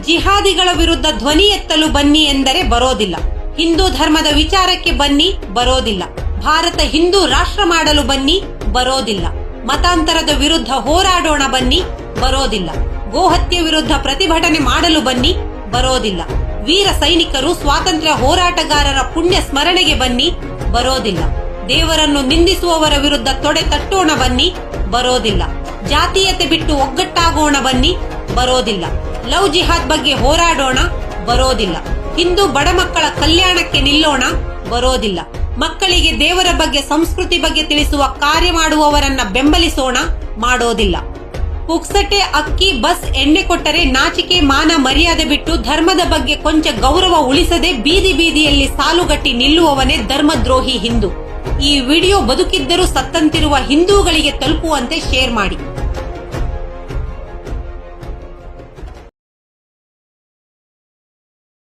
ಜಿಹಾದಿಗಳ ವಿರುದ್ಧ ಧ್ವನಿ ಎತ್ತಲು ಬನ್ನಿ ಎಂದರೆ ಬರೋದಿಲ್ಲ. ಹಿಂದೂ ಧರ್ಮದ ವಿಚಾರಕ್ಕೆ ಬನ್ನಿ, ಬರೋದಿಲ್ಲ. ಭಾರತ ಹಿಂದೂ ರಾಷ್ಟ್ರ ಮಾಡಲು ಬನ್ನಿ, ಬರೋದಿಲ್ಲ. ಮತಾಂತರದ ವಿರುದ್ಧ ಹೋರಾಡೋಣ ಬನ್ನಿ, ಬರೋದಿಲ್ಲ. ಗೋಹತ್ಯೆ ವಿರುದ್ಧ ಪ್ರತಿಭಟನೆ ಮಾಡಲು ಬನ್ನಿ, ಬರೋದಿಲ್ಲ. ವೀರ ಸೈನಿಕರು ಸ್ವಾತಂತ್ರ್ಯ ಹೋರಾಟಗಾರರ ಪುಣ್ಯ ಸ್ಮರಣೆಗೆ ಬನ್ನಿ, ಬರೋದಿಲ್ಲ. ದೇವರನ್ನು ನಿಂದಿಸುವವರ ವಿರುದ್ಧ ತೊಡೆ ತಟ್ಟೋಣ ಬನ್ನಿ, ಬರೋದಿಲ್ಲ. ಜಾತೀಯತೆ ಬಿಟ್ಟು ಒಗ್ಗಟ್ಟಾಗೋಣ ಬನ್ನಿ, ಬರೋದಿಲ್ಲ. ಲವ್ ಜಿಹಾದ್ ಬಗ್ಗೆ ಹೋರಾಡೋಣ, ಬರೋದಿಲ್ಲ. ಹಿಂದೂ ಬಡ ಮಕ್ಕಳ ಕಲ್ಯಾಣಕ್ಕೆ ನಿಲ್ಲೋಣ, ಬರೋದಿಲ್ಲ. ಮಕ್ಕಳಿಗೆ ದೇವರ ಬಗ್ಗೆ, ಸಂಸ್ಕೃತಿ ಬಗ್ಗೆ ತಿಳಿಸುವ ಕಾರ್ಯ ಮಾಡುವವರನ್ನ ಬೆಂಬಲಿಸೋಣ, ಮಾಡೋದಿಲ್ಲ. ಕುಕ್ಸಟೆ ಅಕ್ಕಿ ಬಸ್ ಎಣ್ಣೆ ಕೊಟ್ಟರೆ ನಾಚಿಕೆ, ಮಾನ ಮರ್ಯಾದೆ ಬಿಟ್ಟು ಧರ್ಮದ ಬಗ್ಗೆ ಕೊಂಚ ಗೌರವ ಉಳಿಸದೆ ಬೀದಿ ಬೀದಿಯಲ್ಲಿ ಸಾಲುಗಟ್ಟಿ ನಿಲ್ಲುವವನೇ ಧರ್ಮದ್ರೋಹಿ ಹಿಂದೂ. ಈ ವಿಡಿಯೋ ಬದುಕಿದ್ದರೂ ಸತ್ತಂತಿರುವ ಹಿಂದೂಗಳಿಗೆ ತಲುಪುವಂತೆ ಶೇರ್ ಮಾಡಿ.